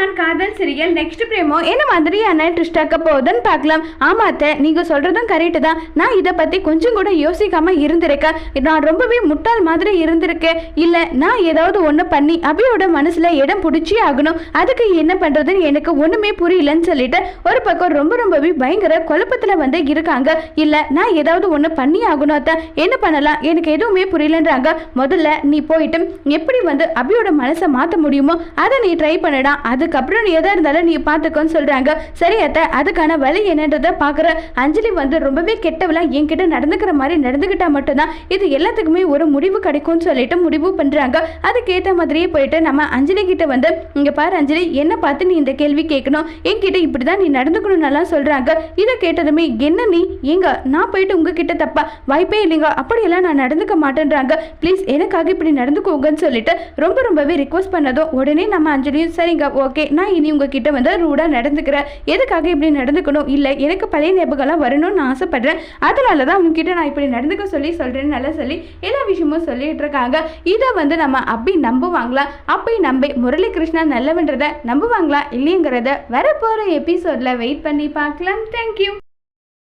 நான் காதல் serial next பிரேமோ என்ன மாதிரியான ட்விஸ்டாக்க போகுதுன்னு பார்க்கலாம். ஆமா அத்தை நீங்க சொல்றதும் கரெக்டு தான். நான் இதை பத்தி கொஞ்சம் கூட யோசிக்காம இருந்திருக்கேன். நான் ரொம்பவே முட்டாள் மாதிரி இருந்திருக்கேன். இல்ல நான் ஏதாவது ஒன்று பண்ணி அபியோட மனசுல இடம் பிடிச்சி ஆகணும். அதுக்கு என்ன பண்றதுன்னு எனக்கு ஒண்ணுமே புரியலன்னு சொல்லிட்டு ஒரு பக்கம் ரொம்ப ரொம்பவே பயங்கர குழப்பத்துல வந்து இருக்காங்க. இல்ல நான் ஏதாவது ஒன்று பண்ணி ஆகணும் அத்தை. என்ன பண்ணலாம்? எனக்கு எதுவுமே புரியலன்றாங்க. முதல்ல நீ போயிட்டு எப்படி வந்து அபியோட மனசை மாத்த முடியுமோ அதை நீ ட்ரை பண்ணடா. அதுக்கப்புறம் நீ எதாக இருந்தாலும் நீ பார்த்துக்கோன்னு சொல்கிறாங்க சரி அத்தை அதுக்கான வழி என்னன்றதை பார்க்குற அஞ்சலி வந்து ரொம்பவே கெட்டவெல்லாம் என்கிட்ட நடந்துக்கிற மாதிரி நடந்துக்கிட்டா மட்டும்தான். இது எல்லாத்துக்குமே ஒரு முடிவு கிடைக்கும்னு சொல்லிட்டு முடிவு பண்ணுறாங்க அதுக்கேற்ற மாதிரியே போயிட்டு நம்ம அஞ்சலி கிட்ட வந்து இங்கே பாரு அஞ்சலி என்ன பார்த்து நீ இந்த கேள்வி கேட்கணும். என்கிட்ட இப்படி தான் நீ நடந்துக்கணும்னு சொல்கிறாங்க இதை கேட்டதுமே என்ன நீ? எங்க நான் போயிட்டு உங்ககிட்ட தப்பா? வாய்ப்பே இல்லைங்க. அப்படியெல்லாம் நான் நடந்துக்க மாட்டேன்றாங்க. ப்ளீஸ் எனக்காக இப்படி நடந்துக்கோங்கன்னு சொல்லிட்டு ரொம்ப ரொம்பவே ரிக்வஸ்ட் பண்ணதும் உடனே நம்ம அஞ்சலியும் சரிங்க ஓகே நான் இனி உங்ககிட்ட வந்து ரூடாக நடந்துக்கிறேன். எதுக்காக இப்படி நடந்துக்கணும்? இல்லை எனக்கு பழைய ஞாபகம்லாம் வரணும்னு ஆசைப்படுறேன். அதனால தான் உங்ககிட்ட நான் இப்படி நடந்துக்க சொல்லி சொல்கிறேன்னு நல்லா சொல்லி எல்லா விஷயமும் சொல்லிட்டு இருக்காங்க. இதை வந்து நம்ம அப்படி நம்புவாங்களா? அப்படி நம்பி முரளி கிருஷ்ணா நல்லவன்றதை நம்புவாங்களா இல்லைங்கிறத வரப்போகிற எபிசோடில் வெயிட் பண்ணி பார்க்கலாம். தேங்க்யூ